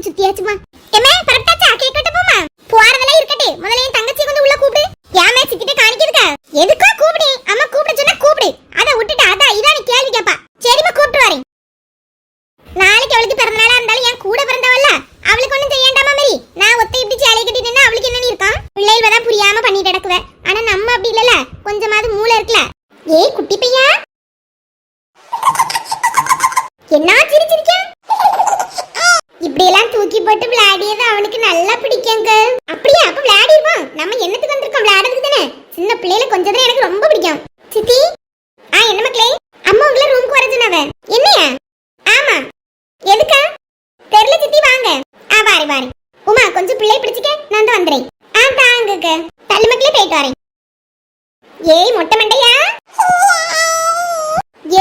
சேலையே ஒரு வழியா போட்டு விளையாடியது அவனுக்கு நல்லா பிடிக்குங்க அப்படியா? அப்ப விளையாடிடுவான் நம்ம என்னத்துக்கு வந்திருக்கோம்? விளையாடுறதுக்கு தானே? சின்ன பிள்ளையில கொஞ்சம் தான் எனக்கு ரொம்ப பிடிக்கும். சித்தி? ஆ என்ன மக்களே? அம்மா உங்களை ரூமுக்கு வர சொன்னாவ என்னையா? ஆமா. எதுக்கா? தெரியல சித்தி வாங்க. ஆ வாரி வாரி. உமா கொஞ்சம் பிள்ளை பிடிச்சிக்க. நான் தான் வந்துறேன். ஆ தாங்க தள்ளு மக்களே போயிட்டு வரேன். ஏய் மொட்டை மண்டையா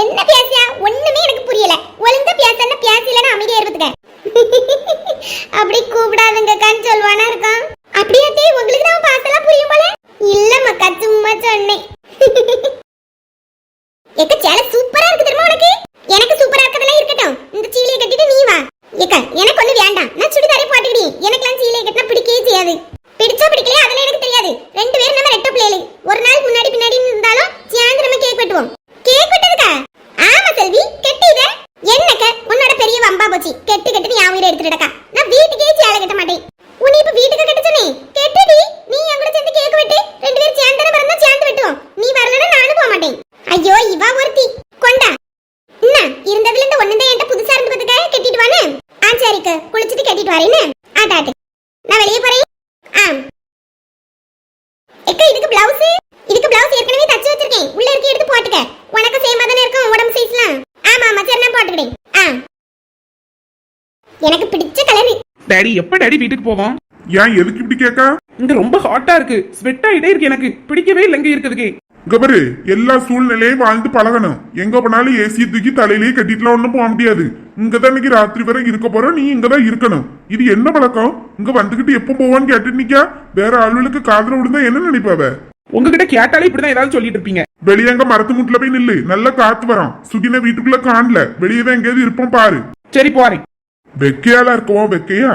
என்ன பேசியா ஒண்ணுமே எனக்கு புரியல ஒழுங்கா பேசன பேசலன்னு அமைதியா இருப்பதுக்க அப்படி கூப்பிடாதுங்கக்கான்னு சொல்வானா இருக்கான் அப்படியே தே உங்களுக்கு தான் பார்த்தலாம் புரியும் போல இல்ல மக்கா சும்மா சொன்னேன் எக்க சேலை சூப்பரா இருக்கு தெரியுமா உனக்கு எனக்கு சூப்பரா இருக்கதெல்லாம் இருக்கட்டும் இந்த சீலையை கட்டிட்டு நீ வா ஏக்க எனக்கு ஒண்ணு வேண்டாம் நான் சுடிதாரே போட்டுக்கிடி எனக்குலாம் சீலையை கட்டினா பிடிக்கவே பிடிச்சா பிடிக்கலையா அதெல்லாம் எனக்கு தெரியாது. ரெண்டு பேரும் நம்ம ரெட்ட பிள்ளைகள். ஒரு நாள் முன்னாடி பின்னாடி இருந்தாலும் சேர்ந்து நம்ம கேக் வெட்டுவோம். கேக் வெட்டதுக்கா? ஆமா செல்வி கெட்டு இத. என்னக்க? உன்னோட பெரிய வம்பா போச்சு. கெட்டு கெட்டு நீ உயிரை எடுத்துட்டக்கா நான் வீட்டுக்கே சேலை கட்ட மாட்டேன். உன்னை இப்ப வீட்டுக்கு கட்ட சொன்னேன். கெட்டுடி நீ என் கூட சேர்ந்து கேக் வெட்டு. ரெண்டு பேரும் சேர்ந்து பிறந்தா சேர்ந்து வெட்டுவோம். நீ வரலன்னா நானும் போக மாட்டேன். ஐயோ இவா ஒருத்தி. கொண்டா. என்ன இருந்ததுல இந்த ஒண்ணு என்கிட்ட புதுசா இருந்து பார்த்துக்க கட்டிட்டு வானே ஆ சரிக்கு. குளிச்சுட்டு கட்டிட்டு வரேன்னு. ஆட்டாட்டு நான் வெளியே போறேன் ஆ எக்க இதுக்கு பிளவுஸ் இதுக்கு பிளவுஸ் ஏற்கனவே தச்சு வச்சிருக்கேன் உள்ள இருக்க எடுத்து போட்டுக்க உனக்கு சேமா தானே இருக்கும் உடம்பு சைஸ்லாம் ஆமா ஆமா சரி நான் போட்டுக்கிறேன் ஆ எனக்கு பிடிச்ச கலர் டாடி எப்ப டாடி வீட்டுக்கு போவோம் ஏன் எதுக்கு இப்படி கேட்க? இங்க ரொம்ப ஹாட்டா இருக்கு. ஸ்வெட் ஆயிட்டே இருக்கு எனக்கு. பிடிக்கவே இல்லை இங்க இருக்கிறதுக்கு. இங்க பாரு எல்லா சூழ்நிலையும் வாழ்ந்து பழகணும். எங்க போனாலும் ஏசி தூக்கி தலையிலேயே கட்டிட்டுலாம் ஒண்ணும் போக முடியாது. இங்க தான் இன்னைக்கு ராத்திரி வரை இருக்க போறோம் நீ இங்க தான் இருக்கணும். இது என்ன பழக்கம்? இங்க வந்துகிட்டு எப்போ போவான்னு கேட்டு நிக்கா? வேற ஆளுகளுக்கு காதுல விழுந்தா என்ன நினைப்பாவ? உங்ககிட்ட கேட்டாலே இப்படிதான் ஏதாவது சொல்லிட்டு இருப்பீங்க. வெளியே அங்க மரத்து முட்டுல போய் நில்லு. நல்ல காத்து வரும் சுகின வீட்டுக்குள்ள காணல. வெளியே தான் எங்கேயாவது இருப்போம் பாரு. சரி போறேன். வெக்கையால இருக்கவும் வெக்கையா?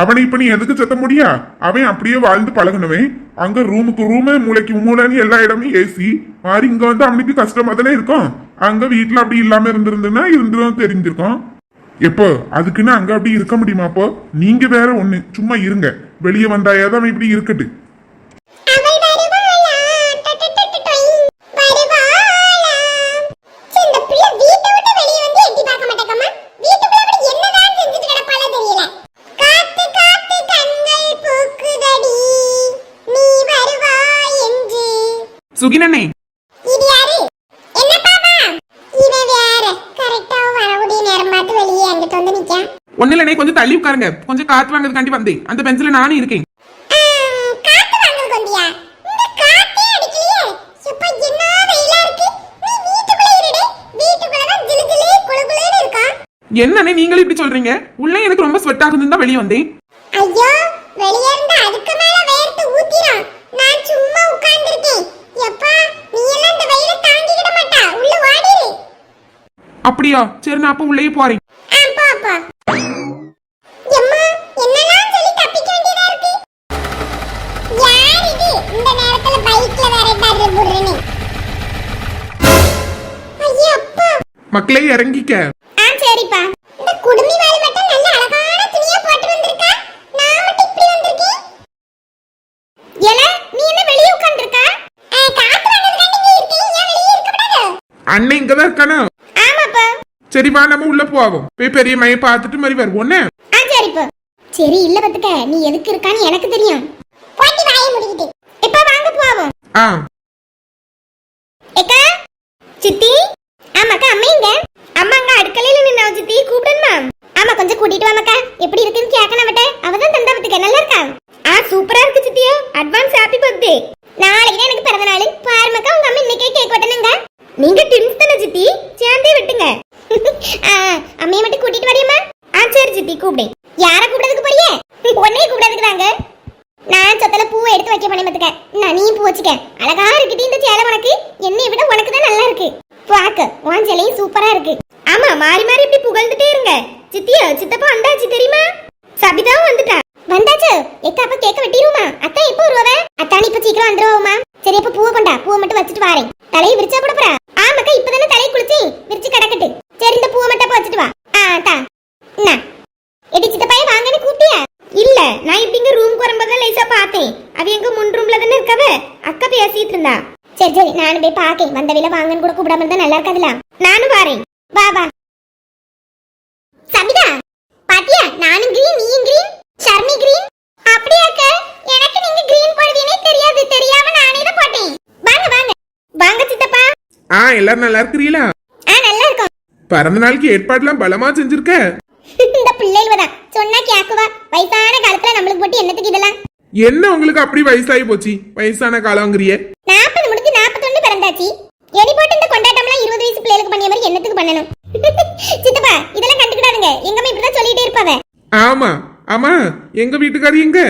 அவனை இப்ப நீ எதுக்கு சத்த முடியா? அவன் அப்படியே வாழ்ந்து பழகணுமே அங்க ரூமுக்கு ரூமு மூளைக்கு மூளைன்னு எல்லா இடமும் ஏசி மாதிரி இங்க வந்து அவனுக்கு கஷ்டமா தானே இருக்கும். அங்க வீட்டுல அப்படி இல்லாம இருந்திருந்துன்னா இருந்துரும் தெரிஞ்சிருக்கும். எப்போ? அதுக்குன்னு அங்க அப்படி இருக்க முடியுமா அப்போ? நீங்க வேற ஒண்ணு. சும்மா இருங்க. வெளியே வந்தாயாதான் அவன் இப்படி இருக்கட்டு அவள் வருவாளா டட்டட்டட்டட்டொய். வருவாளா இந்த பிள்ளை வீட்டை விட்டு வெளியே வந்து எட்டி பார்க்க மாட்டேங்கம்மா வீட்டுக்குள்ள அப்படி என்னதான் செஞ்சுட்டு கிடப்பாளோ தெரியல காத்து காத்து கண்கள் பூக்குதடி நீ வருவாய் என்று சுகினண்ணே இது யாரு என்னப்பாவா இவ வேற கரெக்டா வரக்கூடிய நேரம் பார்த்து வெளியே அங்கிட்டு வந்து நிக்கான் ஒண்ணு இல்லைனே கொஞ்சம் தள்ளி உட்காருங்க கொஞ்சம் காத்து வாங்குறதுக்காண்டி வந்தேன் அந்த பெஞ்சில நானும் இருக்கேன் காத்து வாங்கல் கொண்டியா இந்த காத்தே அடிக்கலையே எப்ப என்ன வெயிலா இருக்கு நீ வீட்டுக்குள்ள இருடே வீட்டுக்குள்ள தான் ஜிலு ஜிலு குளு குளுன்னு இருக்கா என்னண்ணே நீங்களும் இப்படி சொல்றீங்க உள்ள எனக்கு ரொம்ப ஸ்வெட் ஆகுதுன்னு தான் வெளியே வந்தேன் ஐயோ வெளிய இருந்து அதுக்கு மேல வேர்த்து ஊத்திரும் நான் சும்மா உட்கார்ந்திருக்கேன் எப்பா நீ எல்லாம் இந்த வெயில தாங்கிக்கிட மாட்டா உள்ள வாடிரு அப்படியா சரி நான் அப்ப உள்ளேயே போறேன் ஆ போ போ எம்மா என்னலாம் சொல்லி தப்பிக்க வேண்டியதா இருக்கு யார் இது இந்த நேரத்துல பைக்ல வேற டர்ரு புடுறேன்னு ஐயோ அப்பா. மக்களே இறங்கிக்க. சரிப்பா. இந்த குடுமி வாளி மட்டும் நல்ல அழகான துணியா போட்டு வந்திருக்கா? நான் மட்டும் இப்படி வந்திருக்கேன் ஏல நீ என்ன வெளிய உட்கார்ந்திருக்கா? காத்து வாங்குறதுக்காண்டி இங்க இருக்கேன் ஏன் வெளிய இருக்க கூடாது? அண்ணன் இங்கதான் இருக்கானா. ஆமாப்பா சரி வா நம்ம உள்ள போவோம். போய் பெரிய மைய பார்த்துட்டு மாதிரி வருவோன்னே ஆ சரிப்பா சரி இல்ல பத்துக்க நீ எதுக்கு இருக்கான்னு எனக்கு தெரியும். போட்டி வாயை முடிக்கிட்டு. இப்ப வாங்க போவோம். ஆ. ஏக்கா சித்தி. ஆமாக்கா அம்மா எங்க? அம்மா அங்க அடுக்கலையில நின்னா சித்தி. கூப்பிடணுமா? ஆமா கொஞ்சம் கூட்டிட்டு வாமக்கா. எப்படி இருக்குன்னு கேட்கணும் அவட்ட அவதான் தந்தா பத்துக்க நல்லா இருக்கா ஆ சூப்பரா இருக்கு சித்தியா அட்வான்ஸ் ஹாப்பி பர்த்டே நாளைக்கு தான் எனக்கு பிறந்த நாள் பாருமாக்கா உங்க அம்மா இன்னைக்கே கேக் வெட்டணுங்க நீங்க டின்ஸ் தானே சித்தி சேர்ந்தே விட்டுங்க ஆ அம்மையை மட்டும் கூட்டிட்டு வரியுமா ஆ சரி சித்தி கூப்பிடு யார கூப்பிடுறதுக்கு போறியே உன்னையே கூப்பிடுறதுக்கு தாங்க நான் சொத்தல பூவை எடுத்து வைக்க பண்ணி பார்த்துக்க நான் நீ பூ வச்சுக்க அழகா இருக்குடி இந்த சேலை உனக்கு என்னை விட உனக்கு தான் நல்லா இருக்கு பாக்க உன் சேலையும் சூப்பரா இருக்கு. ஆமா மாறி மாறி இப்படி புகழ்ந்துட்டே இருங்க. சித்தியா சித்தப்பா வந்தாச்சு தெரியுமா? சபிதாவும் வந்துட்டா. வந்தாச்சு. எக்க அப்ப கேக்க வெட்டிடுவோமா? அத்தா எப்போ வருவவ அத்தானி இப்ப சீக்கிரம் வந்துருவோமா சரி அப்ப பூவை கொண்டா. பூவை மட்டும் வச்சுட்டு வாரேன். தலையை விரிச்சா கூட போறா ஆமாக்கா இப்பதானே தலையை குளிச்சு விரிச்சு கிடக்கட்டு. சரி இந்த பூவை மட்டும் வச்சுட்டு வா. ஆ தா என்ன எடி சித்தப்பாயை வாங்கன்னு கூப்பிட்டியா? இல்ல நான் இப்படிங்க ரூம்க்கு வரும்போது லேசா பார்த்தேன். அவ எங்க முன் ரூம்ல தானே இருக்கவ? அக்கா பேசிட்டு இருந்தா. சரி சரி நானும் போய் பாக்கேன் வந்த வேலை வாங்கன்னு கூட கூப்பிடாம இருந்தா நல்லா இருக்காதுல நானும் வரேன். வா வா. சபிதா பாத்தியா? நானும் கிரீன் நீயும் கிரீன் ஷர்மி கிரீன் அப்படியா அக்கா? எனக்கு நீங்க கிரீன் போடுவீனே தெரியாது. தெரியாம நானே தான் போட்டேன். வாங்க வாங்க. வாங்க சித்தப்பா. ஆ எல்லாரும் நல்லா இருக்கிறீங்களா? ஆ நல்லா இருக்கும். பிறந்த நாளுக்கு ஏற்பாடுலாம் பலமா செஞ்சிருக்க? இந்த பிள்ளைகள் தான். சொன்னா கேக்குவா. வயசான காலத்துல நம்மளுக்கு போட்டு என்னத்துக்கு இதெல்லாம்? என்ன உங்களுக்கு அப்படி வயசாகி போச்சு? வயசான காலங்கிறிய பண்ணணும். சித்தப்பா இதெல்லாம் கண்டுக்கிடாதுங்க. எங்கம்மா இப்படிதான் சொல்லிட்டே இருப்பாவ. ஆமா ஆமா எங்க வீட்டுக்காரி எங்க?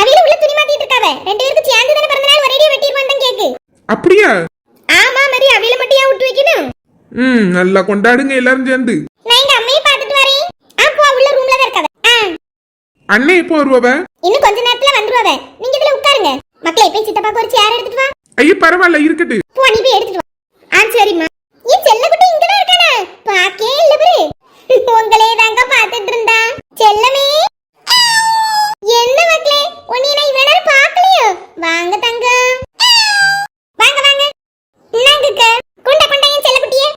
அவியில உள்ள துணி மாத்திட்டு இருக்காவ. ரெண்டு பேருக்கு சேர்ந்து தானே பிறந்த நாள் ஒரேடியா வெட்டிருப்பான் தான் கேக்கு. அப்படியா? ஆமா மாதிரி அவியில மட்டும் ஏன் விட்டு வைக்கணும்? ம் நல்லா கொண்டாடுங்க எல்லாரும் சேர்ந்து. நான் எங்க அம்மையை பார்த்துட்டு வரேன். ஆ போ உள்ள ரூம்ல தான் இருக்காவ. ஆ. அண்ணன் எப்போ வருவவ? இன்னும் கொஞ்ச நேரத்துல வந்துருவாவ. நீங்க இதுல உட்காருங்க. மக்களே போய் சித்தப்பாக்கு ஒரு சேர் எடுத்துட்டு வா. ஐயோ பரவாயில்ல இருக்கட்டு போ நீ போய் எடுத்துட்டு வா. ஆ சரிம்மா ஏன் செல்லக்குட்டி இங்கதான் இருக்கானே பாக்கே இல்ல பாரு உங்களே தாங்க பாத்துட்டு இருந்தா செல்லமே என்ன மக்களே உன்னை நான் இவ்வளவு நேரம் பார்க்கலையோ வாங்க தங்கம் வாங்க வாங்க இன்னாங்கக்க கொண்ட கொண்ட என் செல்லக்குட்டியே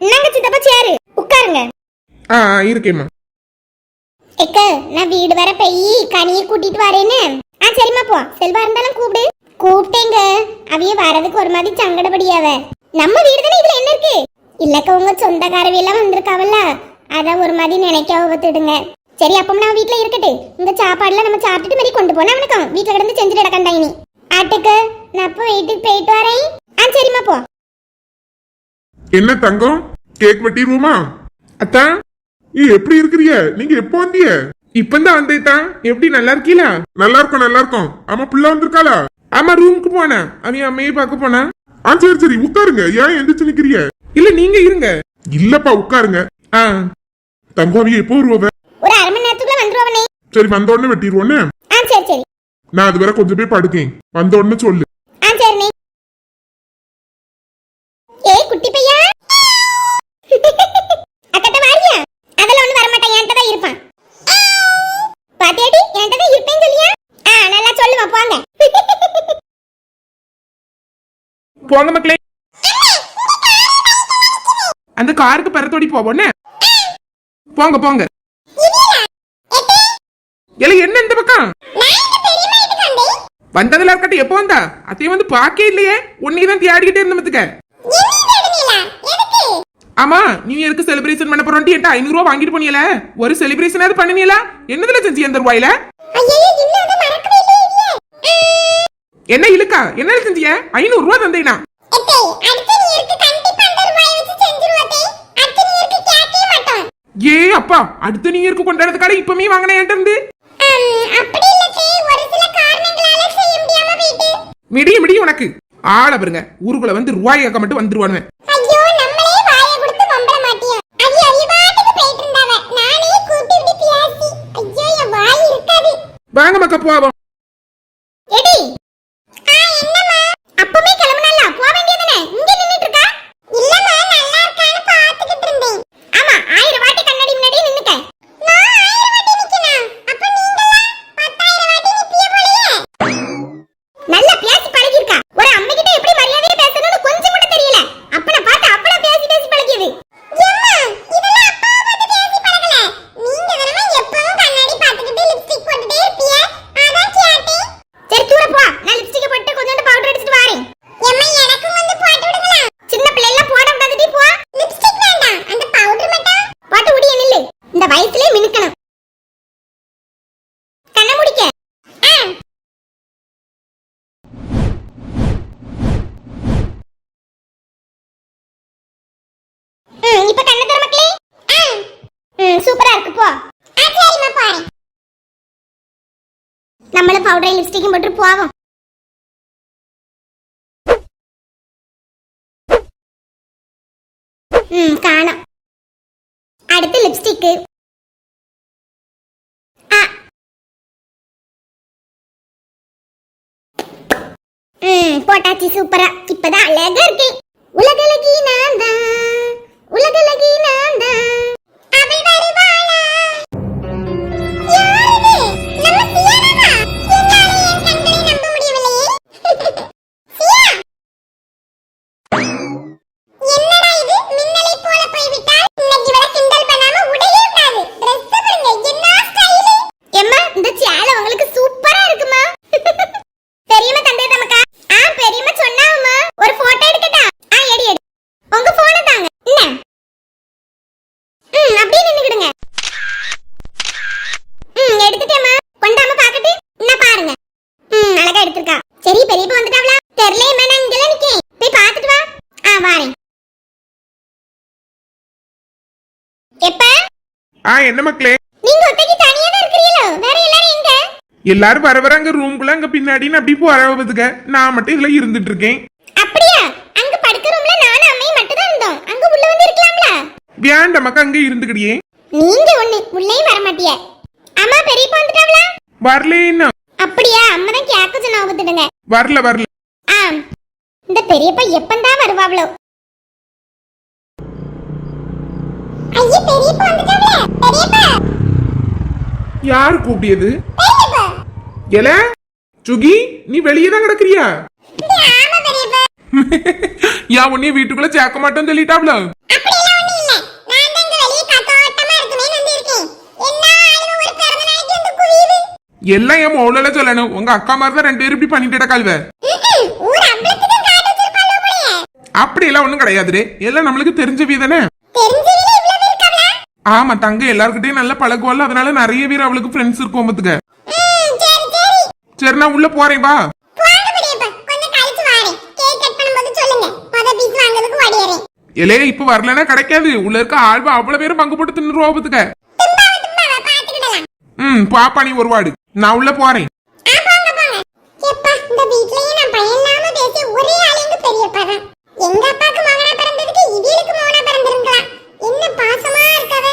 இன்னாங்க சித்தப்பா சேரு உட்காருங்க ஆ ஆ, இருக்கேம்மா எக்க நான் வீடு வர போய் கனியை கூட்டிட்டு வரேன்னு. ஆ சரிம்மா போ. செல்வா இருந்தாலும் கூப்பிடு. கூப்பிட்டேங்க. அவிய வரதுக்கு ஒரு மாதிரி சங்கடப்படியாவ. நம்ம வீடு தானே இதுல என்ன இருக்கு? இல்லக்க உங்க சொந்தக்காரவி எல்லாம் வந்திருக்காவல்ல. அதான் ஒரு மாதிரி நினைக்க ஒத்துடுங்க சரி அப்போ நான் வீட்ல இருக்கட்டு. இந்த சாப்பாடுல நம்ம சாப்பிட்டுட்டு மாதிரி கொண்டு போனா அவனுக்கும். வீட்ல கிடந்து செஞ்சுட்டு கிடக்கண்டா இனி. ஆட்டுக்கு நான் அப்போ வீட்டுக்கு போயிட்டு வரேன். ஆ சரிம்மா போ. என்ன தங்கம்? கேக் வெட்டிடுவோமா அத்தா? ஏ எப்படி இருக்கிறிய? நீங்க எப்போ வந்தீங்க? இப்பந்தான் வந்தேதான் எப்படி நல்லா இருக்கீங்களா நல்லா இருக்கும் நல்லா இருக்கும். ஆமா பிள்ளை வந்திருக்காளா? ஆமா ரூமுக்கு போனா அவன் அம்மையை பார்க்க போனா. ஆ சரி சரி உட்காருங்க. ஏன் எந்திரிச்சு நிக்கிறிய இல்ல நீங்க இருங்க. இல்லப்பா உட்காருங்க. ஆ. தங்கம் அவிய எப்போ வருவ? ஒரு அரை மணி நேரத்துக்குள்ள வந்துருவனே சரி வந்த உடனே வெட்டிடுவோன்னு ஆ சரி சரி. நான் அது வரை கொஞ்சம் போய் படுக்கேன். வந்த உடனே சொல்லு. ஆ சரிண்ணே ஏய் குட்டி பையா அக்கட்ட வாரியா அதெல்லாம் ஒண்ணு வர மாட்டான் என்கிட்ட தான் இருப்பான் பாத்தியாடி என்கிட்ட தான் இருப்பேன்னு சொல்லியா ஆ நல்லா சொல்லுவா போங்க போங்க மக்களே. அந்த காருக்கு பரத்தோடி போவோன்னு போங்க போங்க. இல்ல என்ன இந்த பக்கம்? வந்ததுல இருக்கட்டும் எப்போ வந்தா? அத்தையும் வந்து பாக்கே இல்லையே. உன்னையும் தான் தேடிக்கிட்டே இருந்த மத்துக்க ஆமா நியூ இயருக்கு செலிப்ரேஷன் பண்ண போறோம்ட்டு என்கிட்ட ஐநூறு ரூபா வாங்கிட்டு போனியல ஒரு செலிப்ரேஷன் அது பண்ணுனீங்களா? என்னதுல செஞ்சு அந்த ரூபாயில? என்ன இழுக்கா? என்ன செஞ்சிய ஐநூறு ரூபா தந்தேனா? ஏ அப்பா அடுத்த நியூ இயருக்கு கொண்டாடுறதுக்காக இப்பமே வாங்கின என்கிட்ட இருந்து. மிடிய மிடிய உனக்கு. ஆள பாருங்க ஊருக்குள்ள வந்து ரூபாய் கேட்க மட்டும் வந்துருவானுவேன். வாங்க மக்கா போவோம். எடி. ஆ என்ன? பவுடரையும் லிப்ஸ்டிக்கும் போட்டு போவோம். ம் காணோம். அடுத்து லிப்ஸ்டிக்கு ம் போட்டாச்சு சூப்பரா. இப்பதான் அழகா இருக்கு உலகலகி நான் தான் உலகல ஆ என்ன மக்களே? நீங்க ஒத்தைக்கு தனியா தான் இருக்கிறீங்களோ? வேற எல்லாரும் எங்க? எல்லாரும் வர வர அங்க ரூம்குள்ள அங்க பின்னாடின்னு அப்படி போறதுக்க நான் மட்டும் இதுல இருந்துட்டு இருக்கேன் அப்படியா? அங்க படுக்க ரூம்ல நானும் அம்மையும் மட்டும் தான் இருந்தோம். அங்க உள்ள வந்து இருக்கலாம்ல? வேண்டாமக்கா அங்க இருந்துக்கிடியே. நீங்க ஒண்ணு உள்ளேயும் வர மாட்டிய. அம்மா பெரியப்பா வந்துட்டாவளா வரலேன்னா? அப்படியா? அம்மா தான் கேட்க சொன்ன வரல வரல. ஆ இந்த பெரியப்பா எப்பந்தான் வருவாவளோ? ஐயே பெரியப்பா வந்துட்டாவளே பெரியப்பா. யார் கூப்பிடியது? பெரியப்பா. எல சுகி நீ வெளியே தான் கிடக்குறியா? யா உன்னைய வீட்டுக்குள்ள சேர்க்க மாட்டேன்னு சொல்லிட்டாப்ல. எல்லாம் என் மௌலால சொல்லணும். உங்க அக்கா மாதிரி தான் ரெண்டு பேரும் இப்படி பண்ணிட்டு கல்வ அப்படி எல்லாம் ஒண்ணும் கிடையாதுரே எல்லாம் நம்மளுக்கு தெரிஞ்ச வீதானே ஆமா தங்க எல்லார்கிட்டயும் நல்லா பழகுவாள் அதனால நிறைய பேர் அவளுக்கு ஃப்ரெண்ட்ஸ் இருக்கும் பத்துக்க. சரி நான் உள்ள போறேன் வா. எலே இப்ப வரலன்னா கிடைக்காது. உள்ள இருக்க ஆழ்வா அவ்வளவு பேரும் பங்கு போட்டு தின்னுருவா பத்துக்க. ம் பாப்பா நீ ஒரு வாடு. நான் உள்ள போறேன். எங்க அப்பாக்கு மகனா பிறந்ததுக்கு இவளுக்கு மகனா பிறந்திருக்கலாம். என்ன பாசமா இருக்காவ